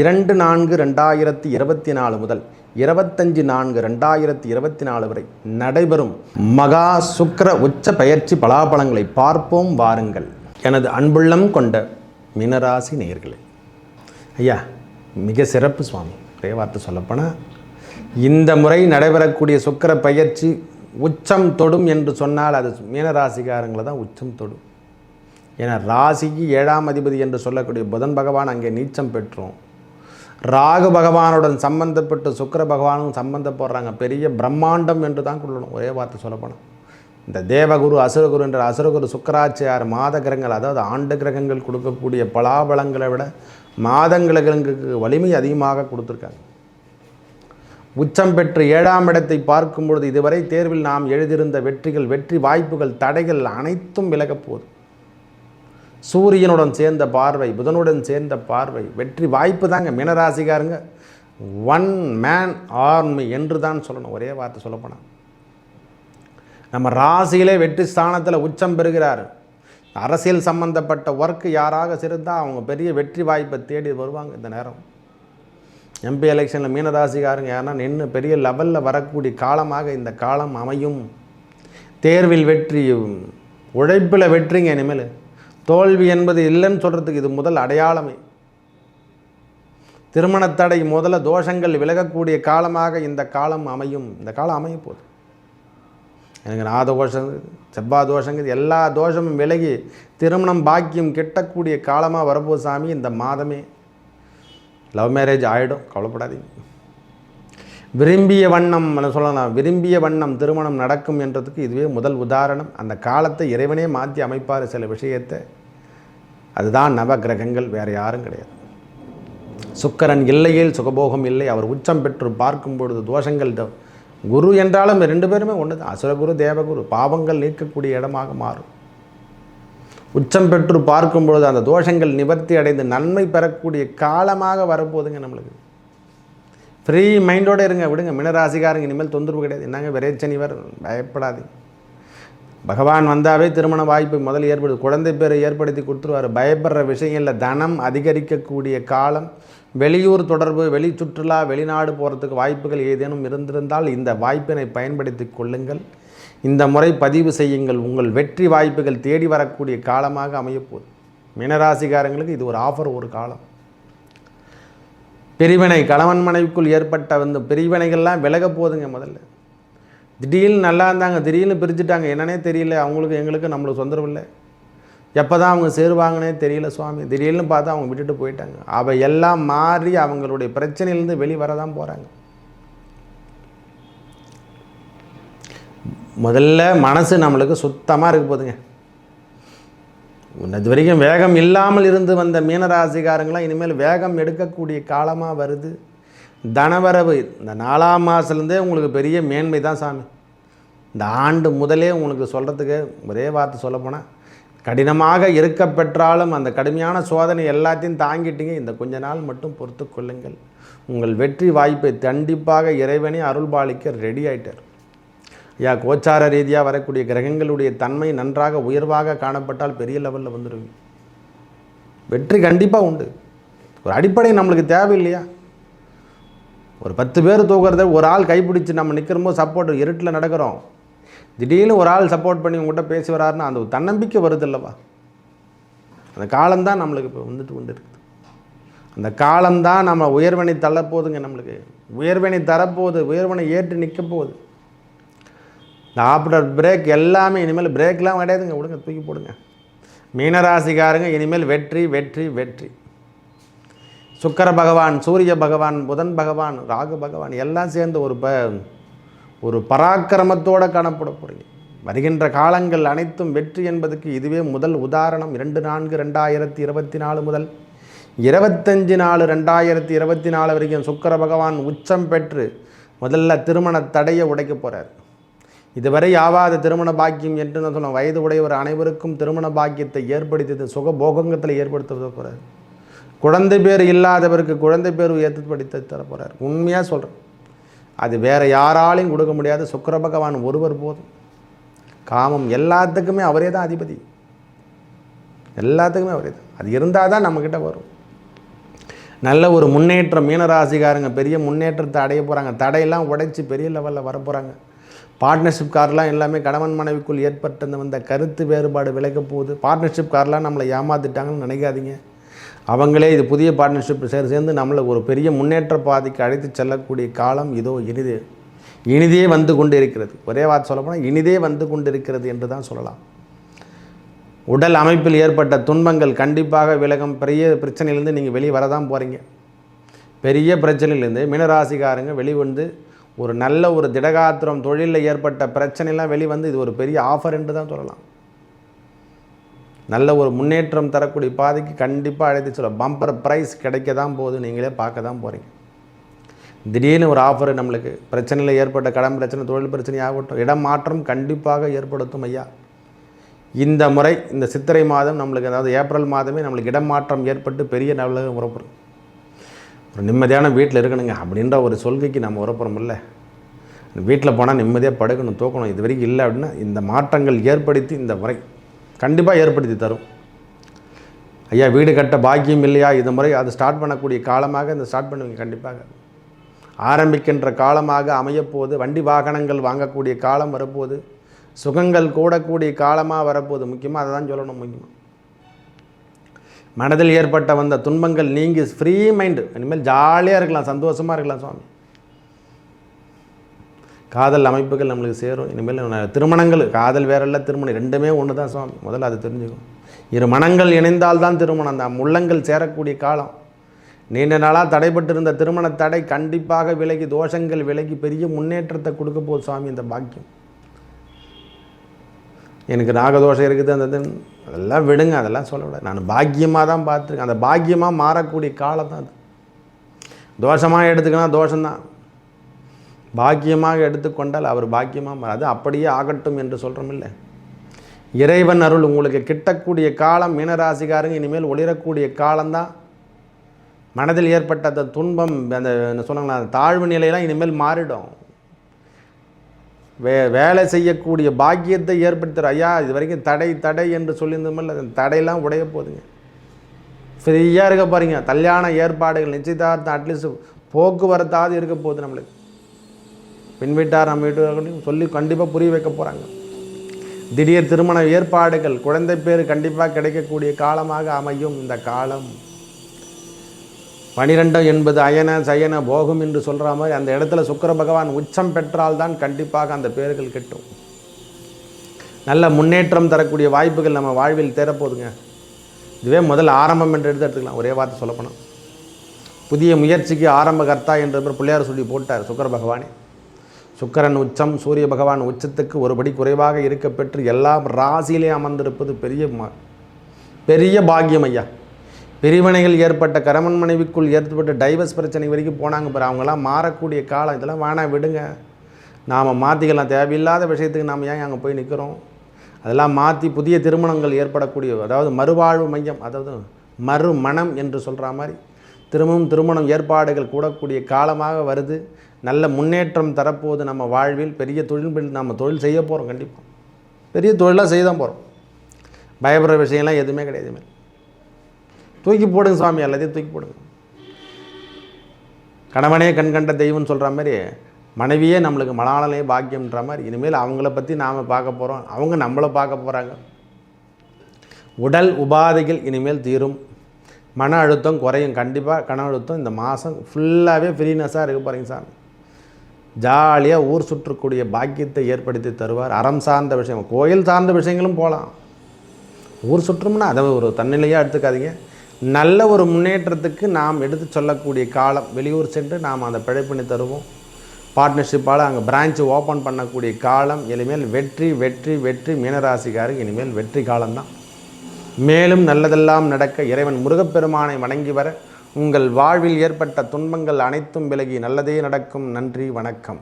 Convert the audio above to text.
இரண்டு நான்கு ரெண்டாயிரத்தி இருபத்தி நாலு முதல் இருபத்தஞ்சு நான்கு ரெண்டாயிரத்தி இருபத்தி நாலு வரை நடைபெறும் மகா சுக்கர உச்ச பயிற்சி பலாபலங்களை பார்ப்போம் வாருங்கள். எனது அன்புள்ளம் கொண்ட மீனராசி நேர்களே ஐயா மிக சிறப்பு சுவாமி. ஒரே வார்த்தை சொல்லப்போனால் இந்த முறை நடைபெறக்கூடிய சுக்கிர பயிற்சி உச்சம் தொடும் என்று சொன்னால் அது மீனராசிக்காரங்களை தான் உச்சம் தொடும். ஏன்னா ராசிக்கு ஏழாம் அதிபதி என்று சொல்லக்கூடிய புதன் பகவான் அங்கே நீச்சம் பெற்றோம். ராகு பகவானுடன் சம்பந்தப்பட்டு சுக்கர பகவானும் சம்பந்தப்படுறாங்க பெரிய பிரம்மாண்டம் என்று தான் கொள்ளணும். ஒரே வார்த்தை சொல்லப்போனால் இந்த தேவகுரு அசுரகுரு என்ற அசுரகுரு சுக்கராச்சியார் மாத கிரகங்கள் அதாவது ஆண்டு கிரகங்கள் கொடுக்கக்கூடிய பலாபலங்களை விட மாதங்களுக்கு வலிமை அதிகமாக கொடுத்துருக்காங்க. உச்சம் பெற்று ஏழாம் இடத்தை பார்க்கும் பொழுது இதுவரை தேர்வில் நாம் எழுதியிருந்த வெற்றிகள் வெற்றி வாய்ப்புகள் தடைகள் அனைத்தும் விலகப் போகுது. சூரியனுடன் சேர்ந்த பார்வை புதனுடன் சேர்ந்த பார்வை வெற்றி வாய்ப்பு தாங்க மீனராசிக்காருங்க. ஒன் மேன் ஆர்மி என்று தான் சொல்லணும். ஒரே வார்த்தை சொல்லப்போனால் நம்ம ராசியிலே வெற்றி ஸ்தானத்தில் உச்சம் பெறுகிறார். அரசியல் சம்பந்தப்பட்ட ஒர்க்கு யாராக சிறந்தால் அவங்க பெரிய வெற்றி வாய்ப்பை தேடி வருவாங்க இந்த நேரம். எம்பி எலெக்ஷனில் மீனராசிக்காரங்க யாருன்னா நின்று பெரிய லெவலில் வரக்கூடிய காலமாக இந்த காலம் அமையும். தேர்வில் வெற்றி உழைப்பில் வெற்றிங்க இனிமேல். தோல்வி என்பது இல்லைன்னு சொல்கிறதுக்கு இது முதல் அடையாளமே. திருமணத்தடை முதல்ல தோஷங்கள் விலகக்கூடிய காலமாக இந்த காலம் அமையும். இந்த காலம் அமைய போகுது. எனக்கு நாதோஷம் செவ்வாய் தோஷங்க எல்லா தோஷமும் விலகி திருமணம் பாக்கியம் கிட்டக்கூடிய காலமாக வரப்போ சாமி இந்த மாதமே. லவ் மேரேஜ் ஆகிடும் கவலைப்படாதீங்க. விரும்பிய வண்ணம் சொல்லலாம். விரும்பிய வண்ணம் திருமணம் நடக்கும் என்றதுக்கு இதுவே முதல் உதாரணம். அந்த காலத்தை இறைவனே மாற்றி அமைப்பார் சில விஷயத்தை. அதுதான் நவ கிரகங்கள் வேறு யாரும் கிடையாது. சுக்கரன் இல்லையில் சுகபோகம் இல்லை. அவர் உச்சம் பெற்று பார்க்கும் பொழுது தோஷங்கள் குரு என்றாலும் ரெண்டு பேருமே ஒன்று தான் அசுரகுரு தேவகுரு பாவங்கள் நீக்கக்கூடிய இடமாக மாறும். உச்சம் பெற்று பார்க்கும் பொழுது அந்த தோஷங்கள் நிவர்த்தி அடைந்து நன்மை பெறக்கூடிய காலமாக வரப்போகுதுங்க நம்மளுக்கு. ஃப்ரீ மைண்டோடு இருங்க விடுங்க. மினராசிக்காரங்க இனிமேல் தொந்தரவு கிடையாது. என்னங்க விரைச்சனிவர் பயப்படாதீங்க. பகவான் வந்தாவே திருமண வாய்ப்பு முதல்ல ஏற்படுது. குழந்தை பேரை ஏற்படுத்தி கொடுத்துருவார். பயப்படுற விஷயங்களில் தனம் அதிகரிக்கக்கூடிய காலம். வெளியூர் தொடர்பு வெளி சுற்றுலா வெளிநாடு போகிறதுக்கு வாய்ப்புகள் ஏதேனும் இருந்திருந்தால் இந்த வாய்ப்பினை பயன்படுத்தி கொள்ளுங்கள். இந்த முறை பதிவு செய்யுங்கள். உங்கள் வெற்றி வாய்ப்புகள் தேடி வரக்கூடிய காலமாக அமையப்போகுது மீனராசிக்காரங்களுக்கு இது ஒரு ஆஃபர் ஒரு காலம். பிரிவினை கணவன் மனைவிக்குள் ஏற்பட்ட அந்த பிரிவினைகள்லாம் விலக போகுதுங்க முதல்ல. திடீர்னு நல்லா இருந்தாங்க திடீர்னு பிரிச்சுட்டாங்க என்னன்னே தெரியல அவங்களுக்கு எங்களுக்கு நம்மளுக்கு சொந்தரவு இல்லை. எப்போ தான் அவங்க சேருவாங்கன்னே தெரியல சுவாமி. திடீர்னு பார்த்தா அவங்க விட்டுட்டு போயிட்டாங்க. அவள் எல்லாம் மாறி அவங்களுடைய பிரச்சனையிலேருந்து வெளிவர தான் போகிறாங்க முதல்ல மனசு நம்மளுக்கு சுத்தமாக இருக்க போதுங்க இது வரைக்கும் வேகம் இல்லாமல் இருந்து வந்த மீனராசிகாரங்களாம் இனிமேல் வேகம் எடுக்கக்கூடிய காலமாக வருது. தனவரவு இந்த நாலாம் மாதத்துலேருந்தே உங்களுக்கு பெரிய மேன்மை தான் சாமி. இந்த ஆண்டு முதலே உங்களுக்கு சொல்கிறதுக்கு ஒரே வார்த்தை சொல்லப்போனால் கடினமாக இருக்க பெற்றாலும் அந்த கடுமையான சோதனை எல்லாத்தையும் தாங்கிட்டீங்க. இந்த கொஞ்ச நாள் மட்டும் பொறுத்து கொள்ளுங்கள். உங்கள் வெற்றி வாய்ப்பை கண்டிப்பாக இறைவனே அருள்பாலிக்க ரெடி ஆகிட்டார் ஐயா கோச்சார ரீதியாக வரக்கூடிய கிரகங்களுடைய தன்மை நன்றாக உயர்வாக காணப்பட்டால் பெரிய லெவலில் வந்துடுவீங்க வெற்றி கண்டிப்பாக உண்டு. ஒரு அடிப்படை நம்மளுக்கு தேவை இல்லையா ஒரு பத்து பேர் தூக்குறத ஒரு ஆள் கைப்பிடிச்சு நம்ம நிற்கிறமோ சப்போர்ட் இருட்டில் நடக்கிறோம். திடீர்னு ஒரு ஆள் சப்போர்ட் பண்ணி உங்கள்கிட்ட பேசி வராருன்னா அந்த ஒரு தன்னம்பிக்கை வருது இல்லவா அந்த காலம்தான் நம்மளுக்கு இப்போ வந்துட்டு கொண்டு இருக்குது அந்த காலம்தான் நம்ம உயர்வனை தள்ளப்போகுதுங்க நம்மளுக்கு. உயர்வனை தரப்போகுது உயர்வனை ஏற்று நிற்க போகுது. இந்த ஆஃப்டர் பிரேக் எல்லாமே இனிமேல் பிரேக்லாம் கிடையாதுங்க. விடுங்க தூக்கி போடுங்க. மீனராசிக்காரங்க இனிமேல் வெற்றி வெற்றி வெற்றி. சுக்கர பகவான் சூரிய பகவான் புதன் பகவான் ராகு பகவான் எல்லாம் சேர்ந்து ஒரு ப ஒரு பராக்கிரமத்தோடு காணப்பட போகிறீங்க வருகின்ற காலங்கள் அனைத்தும் வெற்றி என்பதுக்கு இதுவே முதல் உதாரணம். இரண்டு நான்கு ரெண்டாயிரத்தி இருபத்தி நாலு முதல். இருபத்தஞ்சு நாலு ரெண்டாயிரத்தி இருபத்தி நாலு வரைக்கும் சுக்கர பகவான் உச்சம் பெற்று முதல்ல திருமண தடையை உடைக்க போகிறார் இதுவரை ஆவாத திருமண பாக்கியம் என்று நான் சொன்ன வயது உடையவர் அனைவருக்கும் திருமண பாக்கியத்தை ஏற்படுத்தி சுக போகங்கத்தில் ஏற்படுத்த போகிறார் குழந்தை பேர் இல்லாதவருக்கு குழந்தை பேர் ஏற்படுத்தி தரப்போகிறார் உண்மையாக சொல்கிறேன் அது வேறு யாராலையும் கொடுக்க முடியாது. சுக்கிர பகவான் ஒருவர் போதும். காமம் எல்லாத்துக்குமே அவரே தான் அதிபதி. எல்லாத்துக்குமே அவரே தான். அது இருந்தால் தான் நம்மக்கிட்ட வரும். நல்ல ஒரு முன்னேற்றம் மீனராசிக்காரங்க பெரிய முன்னேற்றத்தை அடைய போகிறாங்க தடையெல்லாம் உடைச்சி பெரிய லெவலில் வர போகிறாங்க பார்ட்னர்ஷிப் கார்லாம் எல்லாமே கணவன் மனைவிக்குள் ஏற்பட்டு வந்த கருத்து வேறுபாடு விலக போகுது. பார்ட்னர்ஷிப் கார்லாம் நம்மளை ஏமாத்திட்டாங்கன்னு நினைக்காதீங்க. அவங்களே இது புதிய பார்ட்னர்ஷிப் சேர் சேர்ந்து நம்மளை ஒரு பெரிய முன்னேற்ற பாதைக்கு அழைத்து செல்லக்கூடிய காலம் இதோ இனிதே. இனிதே வந்து கொண்டு இருக்கிறது ஒரே வார்த்தை சொல்லப்போனால் இனிதே வந்து கொண்டு இருக்கிறது என்று தான் சொல்லலாம். உடல் அமைப்பில் ஏற்பட்ட துன்பங்கள் கண்டிப்பாக விலகும். பெரிய பிரச்சனையிலேருந்து நீங்கள் வெளியே வரதான் போகிறீங்க பெரிய பிரச்சனையிலேருந்து மீனராசிக்காரங்க வெளிவந்து ஒரு நல்ல ஒரு திடகாத்திரம் தொழிலில் ஏற்பட்ட பிரச்சனைலாம் வெளிவந்து இது ஒரு பெரிய ஆஃபர் என்று தான் சொல்லலாம். நல்ல ஒரு முன்னேற்றம் தரக்கூடிய பாதைக்கு கண்டிப்பாக அழைத்து சொல்ல பம்பர் ப்ரைஸ் கிடைக்க தான் போகுது நீங்களே பார்க்க தான் போகிறீங்க திடீர்னு ஒரு ஆஃபர் நம்மளுக்கு பிரச்சனையில் ஏற்பட்ட கடன் பிரச்சனை தொழில் பிரச்சனை ஆகட்டும் இடம் மாற்றம் கண்டிப்பாக ஏற்படுத்தும் ஐயா. இந்த முறை இந்த சித்திரை மாதம் நம்மளுக்கு அதாவது ஏப்ரல் மாதமே நம்மளுக்கு இடம் மாற்றம் ஏற்பட்டு பெரிய நல்ல உறப்புறோம் ஒரு நிம்மதியான வீட்டில் இருக்கணுங்க அப்படின்ற ஒரு சொல்கைக்கு நம்ம உரப்புறம் இல்லை வீட்டில் போனால் நிம்மதியாக படுக்கணும் தூக்கணும் இது வரைக்கும் இல்லை அப்படின்னா இந்த மாற்றங்கள் ஏற்படுத்தி இந்த முறை கண்டிப்பாக ஏற்படுத்தி தரும். ஐயா வீடு கட்ட பாக்கியம் இல்லையா? இந்த முறை அது ஸ்டார்ட் பண்ணக்கூடிய காலமாக இந்த ஸ்டார்ட் பண்ணுவீங்க கண்டிப்பாக. ஆரம்பிக்கின்ற காலமாக அமையப்போகுது. வண்டி வாகனங்கள் வாங்கக்கூடிய காலம் வரப்போது சுகங்கள் கூடக்கூடிய காலமாக வரப்போகுது. முக்கியமாக அதை தான் சொல்லணும் முக்கியமாக மனதில் ஏற்பட்ட வந்த துன்பங்கள் நீங்கி ஃப்ரீ மைண்டு இனிமேல் ஜாலியாக இருக்கலாம் சந்தோஷமாக இருக்கலாம் சுவாமி. காதல் அமைப்புகள் நம்மளுக்கு சேரும். இனிமேல் திருமணங்கள் காதல் வேற இல்லை திருமணம் ரெண்டுமே ஒன்று தான் சுவாமி. முதல்ல அது தெரிஞ்சுக்கும் இரு மனங்கள் இணைந்தால் தான் திருமணம். தான் உள்ளங்கள் சேரக்கூடிய காலம். நீண்ட நாளாக தடைபட்டிருந்த திருமண தடை கண்டிப்பாக விலகி தோஷங்கள் விலகி பெரிய முன்னேற்றத்தை கொடுக்க போகுது சுவாமி இந்த பாக்கியம். எனக்கு நாகதோஷம் இருக்குது அந்த அதெல்லாம் விடுங்க அதெல்லாம் சொல்லக்கூடாது. நான் பாக்கியமாக தான் பார்த்துருக்கேன். அந்த பாக்கியமாக மாறக்கூடிய காலம் தான் அது. தோஷமாக எடுத்துக்கினா தோஷம்தான். பாக்கியமாக எடுத்துக்கொண்டால் அவர் பாக்கியமாக அது அப்படியே ஆகட்டும் என்று சொல்கிறோம் இல்லை இறைவன் அருள் உங்களுக்கு கிட்டக்கூடிய காலம் மீனராசிக்காரங்க இனிமேல் ஒளிரக்கூடிய காலம்தான். மனதில் ஏற்பட்ட அந்த துன்பம் அந்த சொன்னாங்களா தாழ்வு நிலையெல்லாம் இனிமேல் மாறிடும். வே வேலை செய்யக்கூடிய பாக்கியத்தை ஏற்படுத்துகிற ஐயா இது வரைக்கும் தடை தடை என்று சொல்லியிருந்தோமில்ல அந்த தடையெல்லாம் உடைய போதுங்க. ஃப்ரீயாக இருக்க போகிறீங்க கல்யாண ஏற்பாடுகள் நிச்சயதார்த்தம் அட்லீஸ்ட் போக்குவரத்தாவது இருக்க போகுது நம்மளுக்கு. பின் வீட்டார் நம்ம வீட்டு சொல்லி கண்டிப்பாக புரிய வைக்க போகிறாங்க திடீர் திருமண ஏற்பாடுகள் குழந்தை பேர் கண்டிப்பாக கிடைக்கக்கூடிய காலமாக அமையும். இந்த காலம் பனிரெண்டும் என்பது அயன சயன போகும் என்று சொல்கிற மாதிரி அந்த இடத்துல சுக்கர பகவான் உச்சம் பெற்றால்தான் கண்டிப்பாக அந்த பேர்கள் கிட்டும். நல்ல முன்னேற்றம் தரக்கூடிய வாய்ப்புகள் நம்ம வாழ்வில் தேரப்போதுங்க இதுவே முதல் ஆரம்பம் என்று எடுத்து எடுத்துக்கலாம். ஒரே வார்த்தை சொல்லப்போனால் புதிய முயற்சிக்கு ஆரம்ப கர்த்தா என்ற பிள்ளையார் சொல்லி போட்டார் சுக்கர பகவானே. சுக்கரன் உச்சம் சூரிய பகவான் உச்சத்துக்கு ஒருபடி குறைவாக இருக்க பெற்று எல்லாம் ராசியிலே அமர்ந்திருப்பது பெரிய பெரிய பாக்கியம் ஐயா. பிரிவினைகள் ஏற்பட்ட கரமன் மனைவிக்குள் ஏற்பட்ட டைவர்ஸ் பிரச்சனை வரைக்கும் போனாங்க பாரு. அவங்களாம் மாறக்கூடிய காலம். இதெல்லாம் வேணாம் விடுங்க. நாம் மாற்றிக்கலாம் தேவையில்லாத விஷயத்துக்கு நாம் ஏன் அங்கே போய் நிற்கிறோம் அதெல்லாம் மாற்றி புதிய திருமணங்கள் ஏற்படக்கூடிய அதாவது மறுவாழ்வு மையம் அதாவது மறுமணம் என்று சொல்கிற மாதிரி திரும்பவும் திருமணம் ஏற்பாடுகள் கூடக்கூடிய காலமாக வருது. நல்ல முன்னேற்றம் தரப்போகுது நம்ம வாழ்வில். பெரிய தொழில் நம்ம தொழில் செய்ய போகிறோம் கண்டிப்பாக பெரிய தொழிலாக செய்ய தான் போகிறோம் பயப்படுற விஷயம்லாம் எதுவுமே கிடையாது. தூக்கி போடுங்க சுவாமி எல்லாத்தையும் தூக்கி போடுங்க. கணவனே கண் கண்ட தெய்வம்னு சொல்கிற மாதிரி மனைவியே நம்மளுக்கு மலாளனே பாக்கியம்ன்ற மாதிரி இனிமேல் அவங்கள பற்றி நாம் பார்க்க போகிறோம் அவங்க நம்மளை பார்க்க போகிறாங்க உடல் உபாதைகள் இனிமேல் தீரும். மன அழுத்தம் குறையும். கண்டிப்பாக கன அழுத்தம் இந்த மாதம் ஃபுல்லாகவே ஃப்ரீனஸாக இருக்க போகிறீங்க சாமி. ஜாலியாக ஊர் சுற்றக்கூடிய பாக்கியத்தை ஏற்படுத்தி தருவார். அறம் சார்ந்த விஷயம் கோயில் சார்ந்த விஷயங்களும் போகலாம் ஊர் சுற்றும்னா அதை ஒரு தன்னிலையாக எடுத்துக்காதீங்க. நல்ல ஒரு முன்னேற்றத்துக்கு நாம் எடுத்து சொல்லக்கூடிய காலம். வெளியூர் சென்று நாம் அந்த பிழைப்பினை தருவோம். பார்ட்னர்ஷிப்பால் அங்கே பிரான்ச்சு ஓப்பன் பண்ணக்கூடிய காலம் இனிமேல் வெற்றி வெற்றி வெற்றி மீனராசிக்காருக்கு இனிமேல் வெற்றி காலம்தான். மேலும் நல்லதெல்லாம் நடக்க இறைவன் முருகப்பெருமானை வணங்கி வர உங்கள் வாழ்வில் ஏற்பட்ட துன்பங்கள் அனைத்தும் விலகி நல்லதே நடக்கும். நன்றி வணக்கம்.